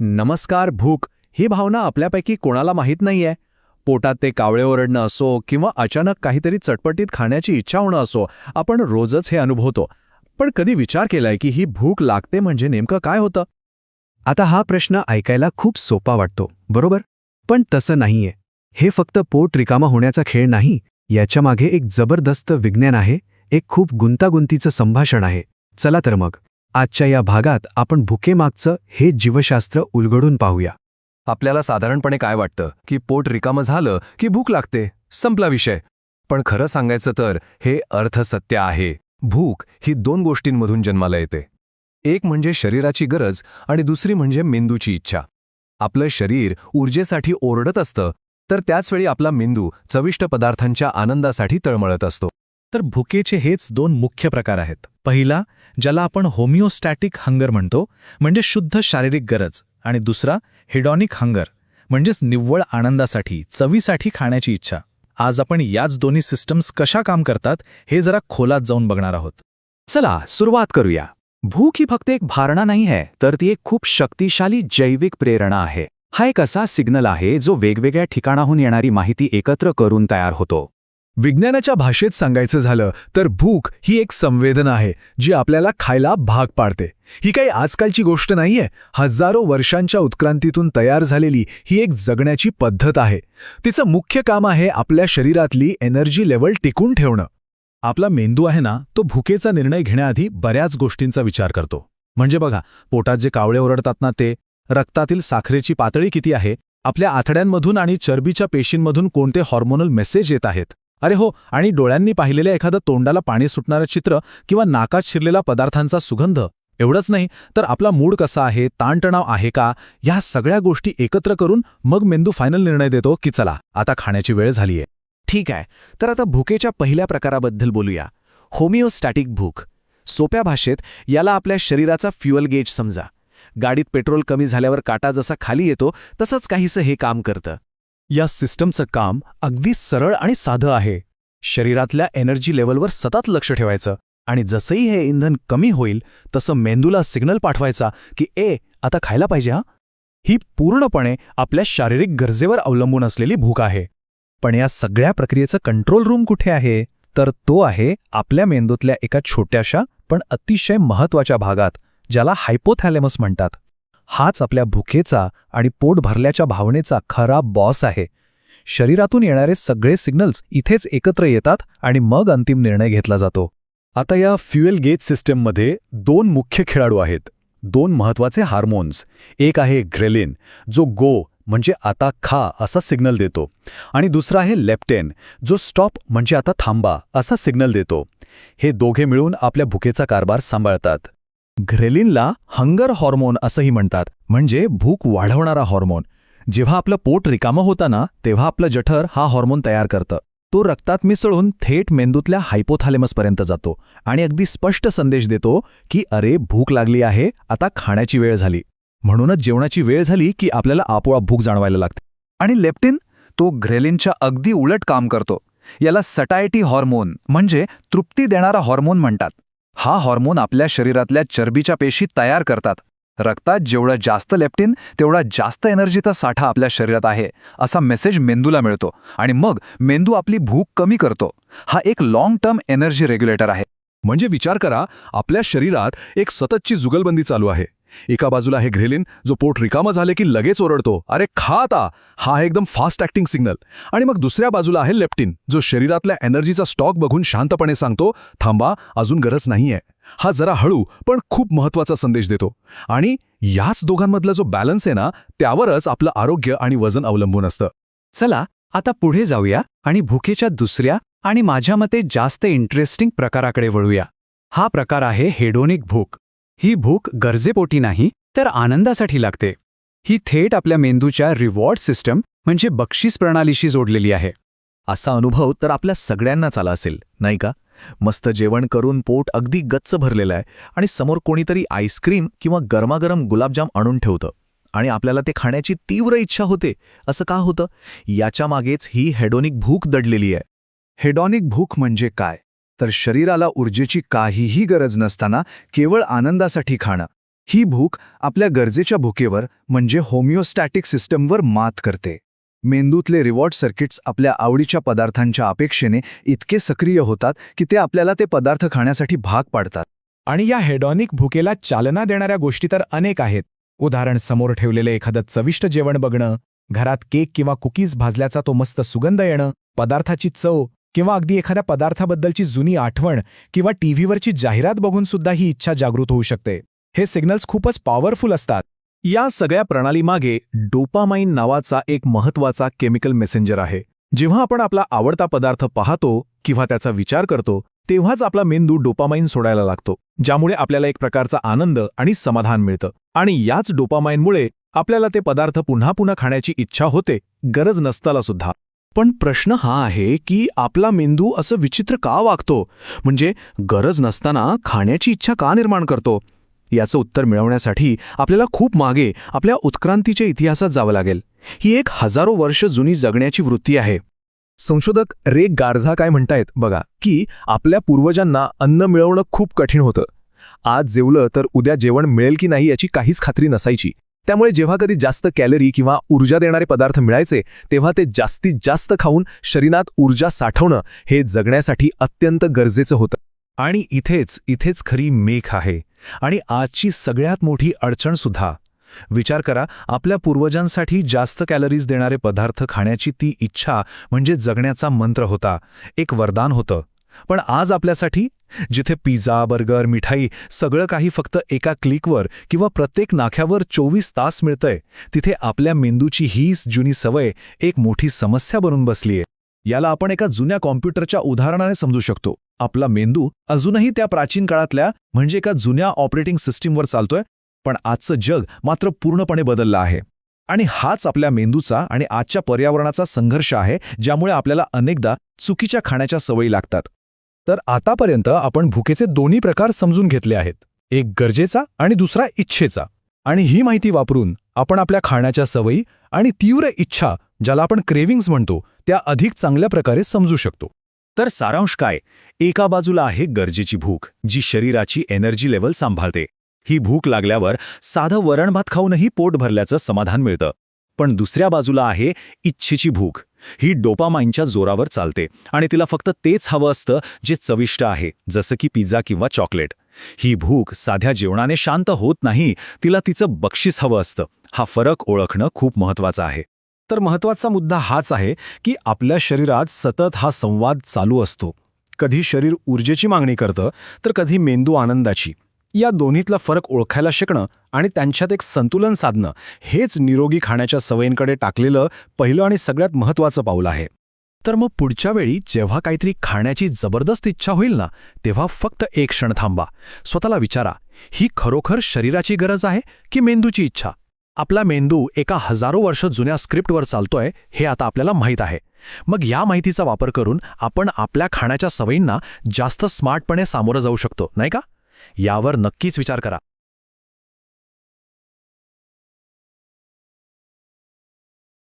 नमस्कार भूक. ही भावना आपल्यापैकी कोणाला माहीत नाहीये. पोटात ते कावळे ओरडणं असो किंवा अचानक काहीतरी चटपटीत खाण्याची इच्छा होणं असो आपण रोजच हे अनुभवतो. पण कधी विचार केलाय की ही भूक लागते म्हणजे नेमकं काय होतं? आता हा प्रश्न ऐकायला खूप सोपा वाटतो बरोबर? पण तसं नाहीये. हे फक्त पोट रिकामा होण्याचा खेळ नाही याच्यामागे एक जबरदस्त विज्ञान आहे एक खूप गुंतागुंतीचं संभाषण आहे. चला तर मग. आजच्या या भागात आपण भुकेमागचं हे जीवशास्त्र उलगडून पाहूया. आपल्याला साधारणपणे काय वाटतं? की पोट रिकामं झालं की भूक लागते? संपला विषय. पण खरं सांगायचं तर हे अर्थसत्य आहे. भूक ही दोन गोष्टींमधून जन्माला येते. एक म्हणजे शरीराची गरज आणि दुसरी म्हणजे मेंदूची इच्छा. आपलं शरीर ऊर्जेसाठी ओरडत असतं तर त्याचवेळी आपला मेंदू चविष्ट पदार्थांच्या आनंदासाठी तळमळत असतो. तर भुकेचे हेच दोन मुख्य प्रकार आहेत. पहिला ज्याला आपण होमिओस्टॅटिक हंगर म्हणतो म्हणजे शुद्ध शारीरिक गरज. आणि दुसरा हिडॉनिक हंगर म्हणजेच निव्वळ आनंदासाठी चवीसाठी खाण्याची इच्छा. आज आपण याच दोन्ही सिस्टम्स कशा काम करतात हे जरा खोलात जाऊन बघणार आहोत. चला सुरुवात करूया. भूक ही फक्त एक भारणा नाही आहे तर ती एक खूप शक्तिशाली जैविक प्रेरणा आहे. हा एक असा सिग्नल आहे जो वेगवेगळ्या ठिकाणाहून येणारी माहिती एकत्र करून तयार होतो. विज्ञानाच्या भाषेत सांगायचं झालं तर भूक ही एक संवेदना आहे जी आपल्याला खायला भाग पाडते. ही काही आजकालची गोष्ट नाहीये. हजारो वर्षांच्या उत्क्रांतीतून तयार झालेली ही एक जगण्याची पद्धत आहे. तिचं मुख्य काम आहे आपल्या शरीरातली एनर्जी लेवल टिकून ठेवणं. आपला मेंदू आहे ना तो भुकेचा निर्णय घेण्याआधी बऱ्याच गोष्टींचा विचार करतो. म्हणजे बघा पोटात जे कावळे ओरडतात ना ते रक्तातील साखरेची पातळी किती आहे आपल्या आथड्यांमधून आणि चरबीच्या पेशींमधून कोणते हॉर्मोनल मेसेज येत आहेत? अरे हो आणि डोळ्यांनी पाहिलेल्या एखादं तोंडाला पाणी सुटणारं चित्र किंवा नाकात शिरलेला पदार्थांचा सुगंध? एवढंच नाही तर आपला मूड कसा आहे ताणतणाव आहे का? या सगळ्या गोष्टी एकत्र करून मग मेंदू फायनल निर्णय देतो की चला आता खाण्याची वेळ झालीये. ठीक आहे तर आता भुकेच्या पहिल्या प्रकाराबद्दल बोलूया. होमिओस्टॅटिक भूक. सोप्या भाषेत याला आपल्या शरीराचा फ्युअल गेज समजा. गाडीत पेट्रोल कमी झाल्यावर काटा जसा खाली येतो तसंच काहीसं हे काम करतं. या सिस्टमचं काम अगदी सरळ आणि साधं आहे. शरीरातल्या एनर्जी लेवलवर सतत लक्ष ठेवायचं आणि जसंही हे इंधन कमी होईल तसं मेंदूला सिग्नल पाठवायचा की ए आता खायला पाहिजे हा? ही पूर्णपणे आपल्या शारीरिक गरजेवर अवलंबून असलेली भूक आहे. पण या सगळ्या प्रक्रियेचं कंट्रोल रूम कुठे आहे? तर तो आहे आपल्या मेंदूतल्या एका छोट्याशा पण अतिशय महत्त्वाच्या भागात ज्याला हायपोथॅलेमस म्हणतात. हाच आपल्या भुकेचा आणि पोट भरल्याच्या भावनेचा खरा बॉस आहे. शरीरातून येणारे सगळे सिग्नल्स इथेच एकत्र येतात आणि मग अंतिम निर्णय घेतला जातो. आता या फ्युएल गेज सिस्टममध्ये दोन मुख्य खेळाडू आहेत. दोन महत्त्वाचे हार्मोन्स एक आहे ग्रेलिन जो गो म्हणजे आता खा असा सिग्नल देतो. आणि दुसरा आहे लेप्टेन जो स्टॉप म्हणजे आता थांबा असा सिग्नल देतो. हे दोघे मिळून आपल्या भुकेचा कारभार सांभाळतात. घ्रेलिनला हंगर हॉर्मोन असंही म्हणतात म्हणजे भूक वाढवणारा हॉर्मोन. जेव्हा आपलं पोट रिकामं होतं ना तेव्हा आपलं जठर हा हॉर्मोन तयार करतं. तो रक्तात मिसळून थेट मेंदूतल्या हायपोथॅलेमसपर्यंत जातो आणि अगदी स्पष्ट संदेश देतो की अरे भूक लागली आहे आता खाण्याची वेळ झाली. म्हणूनच जेवणाची वेळ झाली की आपल्याला आपोआप भूक जाणवायला लागते. आणि लेप्टिन तो ग्रेलिनच्या अगदी उलट काम करतो. याला सटायटी हॉर्मोन म्हणजे तृप्ती देणारा हॉर्मोन म्हणतात. हा हॉर्मोन आपल्या शरीरातल्या चरबीच्या पेशी तयार करतात. रक्तात जेवढं जास्त लेप्टिन तेवढा जास्त एनर्जीचा साठा आपल्या शरीरात आहे असा मेसेज मेंदूला मिळतो. आणि मग मेंदू आपली भूक कमी करतो. हा एक लाँग टर्म एनर्जी रेग्युलेटर आहे. म्हणजे विचार करा आपल्या शरीरात एक सततची जुगलबंदी चालू आहे. एका बाजूला आहे ग्रेलिन जो पोट रिकामं झाले की लगेच ओरडतो. अरे खा आता. हा आहे एकदम फास्ट ॲक्टिंग सिग्नल. आणि मग दुसऱ्या बाजूला आहे लेप्टिन जो शरीरातल्या एनर्जीचा स्टॉक बघून शांतपणे सांगतो थांबा अजून गरज नाहीये. हा जरा हळू पण खूप महत्त्वाचा संदेश देतो. आणि याच दोघांमधला जो बॅलन्स आहे ना त्यावरच आपलं आरोग्य आणि वजन अवलंबून असतं. चला आता पुढे जाऊया आणि भुकेच्या दुसऱ्या आणि माझ्या मते जास्त इंटरेस्टिंग प्रकाराकडे वळूया. हा प्रकार आहे हेडोनिक भूक. ही भूक गरजेपोटी नाही तर आनंदासाठी लागते. ही थेट आपल्या मेंदूच्या रिवॉर्ड सिस्टम म्हणजे बक्षीस प्रणालीशी जोडलेली आहे. असा अनुभव तर आपल्या सगळ्यांनाच आला असेल नाही का? मस्त जेवण करून पोट अगदी गच्च भरलेलं आहे आणि समोर कोणीतरी आईस्क्रीम किंवा गरमागरम गुलाबजाम आणून ठेवतं. आणि आपल्याला ते खाण्याची तीव्र इच्छा होते असं का होतं? याच्या मागेच ही हेडोनिक भूक दडलेली आहे. हेडॉनिक भूक म्हणजे काय? तर शरीराला ऊर्जेची काहीही गरज नसताना केवळ आनंदासाठी खाणं. ही भूक आपल्या गरजेच्या भुकेवर म्हणजे होमिओस्टॅटिक सिस्टमवर मात करते. मेंदूतले रिवॉर्ड सर्किट्स आपल्या आवडीच्या पदार्थांच्या अपेक्षेने इतके सक्रिय होतात की ते आपल्याला ते पदार्थ खाण्यासाठी भाग पाडतात. आणि या हेडॉनिक भुकेला चालना देणाऱ्या गोष्टी तर अनेक आहेत. उदाहरण समोर ठेवलेलं एखादं चविष्ट जेवण बघणं घरात केक किंवा कुकीज भाजल्याचा तो मस्त सुगंध येणं पदार्थाची चव किंवा अगदी एखाद्या पदार्थाबद्दलची जुनी आठवण किंवा टीव्हीवरची जाहिरात बघून सुद्धा ही इच्छा जागृत होऊ शकते. हे सिग्नल्स खूपच पॉवरफुल असतात. या सगळ्या प्रणालीमागे डोपामाइन नावाचा एक महत्त्वाचा केमिकल मेसेंजर आहे. जेव्हा आपण आपला आवडता पदार्थ पाहतो किंवा त्याचा विचार करतो तेव्हाच आपला मेंदू डोपामाइन सोडायला लागतो ज्यामुळे आपल्याला एक प्रकारचा आनंद आणि समाधान मिळतं. आणि याच डोपामाइनमुळे आपल्याला ते पदार्थ पुन्हा पुन्हा खाण्याची इच्छा होते गरज नसताना सुद्धा. पण प्रश्न हा आहे की आपला मेंदू असं विचित्र का वागतो? म्हणजे गरज नसताना खाण्याची इच्छा का निर्माण करतो? याचं उत्तर मिळवण्यासाठी आपल्याला खूप मागे आपल्या उत्क्रांतीच्या इतिहासात जावं लागेल. ही एक हजारो वर्ष जुनी जगण्याची वृत्ती आहे. संशोधक रे गारझा काय म्हणतायत बघा की आपल्या पूर्वजांना अन्न मिळवणं खूप कठीण होतं. आज जेवलं तर उद्या जेवण मिळेल की नाही याची काहीच खात्री नसायची. त्यामुळे जेव्हा कधी जास्त कॅलरी किंवा ऊर्जा देणारे पदार्थ मिळायचे तेव्हा ते जास्तीत जास्त खाऊन शरीरात ऊर्जा साठवणं हे जगण्यासाठी अत्यंत गरजेचं होतं. आणि इथेच इथेच खरी मेख आहे. आणि आजची सगळ्यात मोठी अडचण सुद्धा. विचार करा आपल्या पूर्वजांसाठी जास्त कॅलरीज देणारे पदार्थ खाण्याची ती इच्छा म्हणजे जगण्याचा मंत्र होता. एक वरदान होतं. पण आज आपल्यासाठी जिथे पिझ्झा बर्गर मिठाई सगळं काही फक्त एका क्लिकवर किंवा प्रत्येक नाख्यावर चोवीस तास मिळतंय तिथे आपल्या मेंदूची हीच जुनी सवय एक मोठी समस्या बनून बसलीये. याला आपण एका जुन्या कॉम्प्युटरच्या उदाहरणाने समजू शकतो. आपला मेंदू अजूनही त्या प्राचीन काळातल्या म्हणजे एका जुन्या ऑपरेटिंग सिस्टीमवर चालतोय पण आजचं जग मात्र पूर्णपणे बदललं आहे. आणि हाच आपल्या मेंदूचा आणि आजच्या पर्यावरणाचा संघर्ष आहे ज्यामुळे आपल्याला अनेकदा चुकीच्या खाण्याच्या सवयी लागतात. तर आतापर्यंत आपण भुकेचे दोन्ही प्रकार समजून घेतले आहेत. एक गरजेचा आणि दुसरा इच्छेचा. आणि ही माहिती वापरून आपण आपल्या खाण्याच्या सवयी आणि तीव्र इच्छा ज्याला आपण क्रेविंग्ज म्हणतो त्या अधिक चांगल्या प्रकारे समजू शकतो. तर सारांश काय? एका बाजूला आहे गरजेची भूक जी शरीराची एनर्जी लेवल सांभाळते. ही भूक लागल्यावर साधं वरणभात खाऊनही पोट भरल्याचं समाधान मिळतं. पण दुसऱ्या बाजूला आहे इच्छेची भूक ही डोपामाइनच्या जोरावर चालते आणि तिला फक्त तेच हवं असतं जे चविष्ट आहे जसं की पिझ्झा किंवा चॉकलेट. ही भूक साध्या जेवणाने शांत होत नाही तिला तिचं बक्षीस हवं असतं. हा फरक ओळखणं खूप महत्वाचं आहे. तर महत्त्वाचा मुद्दा हाच आहे की आपल्या शरीरात सतत हा संवाद चालू असतो. कधी शरीर ऊर्जेची मागणी करतं तर कधी मेंदू आनंदाची. या दोन्हीतला फरक ओळखायला शिकणं आणि त्यांच्यात एक संतुलन साधणं हेच निरोगी खाण्याच्या सवयींकडे टाकलेलं पहिलं आणि सगळ्यात महत्त्वाचं पाऊल आहे. तर मग पुढच्या वेळी जेव्हा काहीतरी खाण्याची जबरदस्त इच्छा होईल ना तेव्हा फक्त एक क्षण थांबा. स्वतःला विचारा ही खरोखर शरीराची गरज आहे की मेंदूची इच्छा? आपला मेंदू एका हजारो वर्ष जुन्या स्क्रिप्टवर चालतोय हे आता आपल्याला माहीत आहे. मग या माहितीचा वापर करून आपण आपल्या खाण्याच्या सवयींना जास्त स्मार्टपणे सामोरं जाऊ शकतो नाही का? यावर नक्कीच विचार करा.